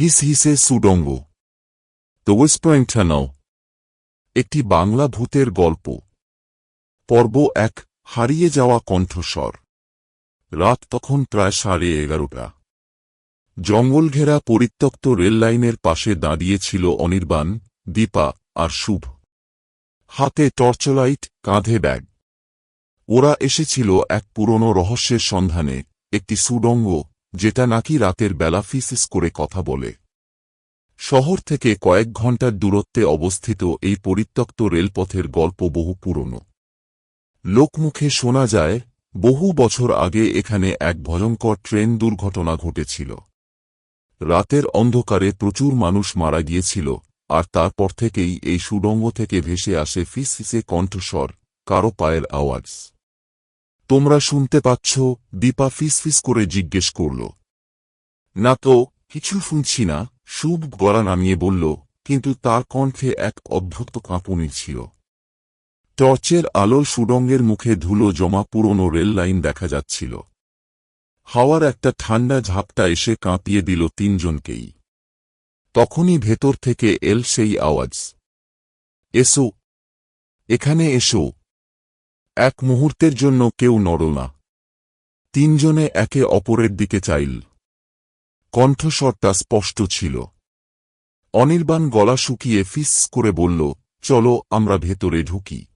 His হিসে সুডঙ্গ the ওয়েস্পাইন tunnel একটি বাংলা ভূতের গল্প। পর্ব এক, হারিয়ে যাওয়া কণ্ঠস্বর। রাত তখন প্রায় সাড়ে এগারোটা। জঙ্গল ঘেরা পরিত্যক্ত রেললাইনের পাশে দাঁড়িয়েছিল অনির্বাণ, দীপা আর শুভ। হাতে টর্চলাইট, কাঁধে ব্যাগ। ওরা এসেছিল এক পুরনো রহস্যের সন্ধানে, একটি সুডঙ্গ যেটা নাকি রাতের বেলা ফিসিস করে কথা বলে। শহর থেকে কয়েক ঘণ্টার দূরত্বে অবস্থিত এই পরিত্যক্ত রেলপথের গল্প বহু পুরনো। লোকমুখে শোনা যায়, বহু বছর আগে এখানে এক ভয়ঙ্কর ট্রেন দুর্ঘটনা ঘটেছিল। রাতের অন্ধকারে প্রচুর মানুষ মারা গিয়েছিল, আর তারপর থেকেই এই সুড়ঙ্গ থেকে ভেসে আসে ফিসফিসে কণ্ঠস্বর, কারও পায়ের আওয়াজ। তোমরা শুনতে পাচ্ছ, দীপা ফিসফিস করে জিজ্ঞেস করল। না তো, কিছু শুনছি না, শুভ গলা নামিয়ে বলল, কিন্তু তার কণ্ঠে এক অদ্ভুত কাঁপুনি ছিল। টর্চের আলোর সুড়ঙ্গের মুখে ধুলো জমা পুরনো রেল লাইন দেখা যাচ্ছিল। হাওয়ার একটা ঠান্ডা ঝাপটা এসে কাঁপিয়ে দিল তিনজনকেই। তখনই ভেতর থেকে এল সেই আওয়াজ। এসো। এখানে এসো। এক মুহূর্তের জন্য কেউ নড়ল না। তিনজনে একে অপরের দিকে চাইল। কণ্ঠস্বরটা স্পষ্ট ছিল। অনির্বাণ গলা শুকিয়ে ফিস করে বলল, চলো, আমরা ভেতরে ঢুকি।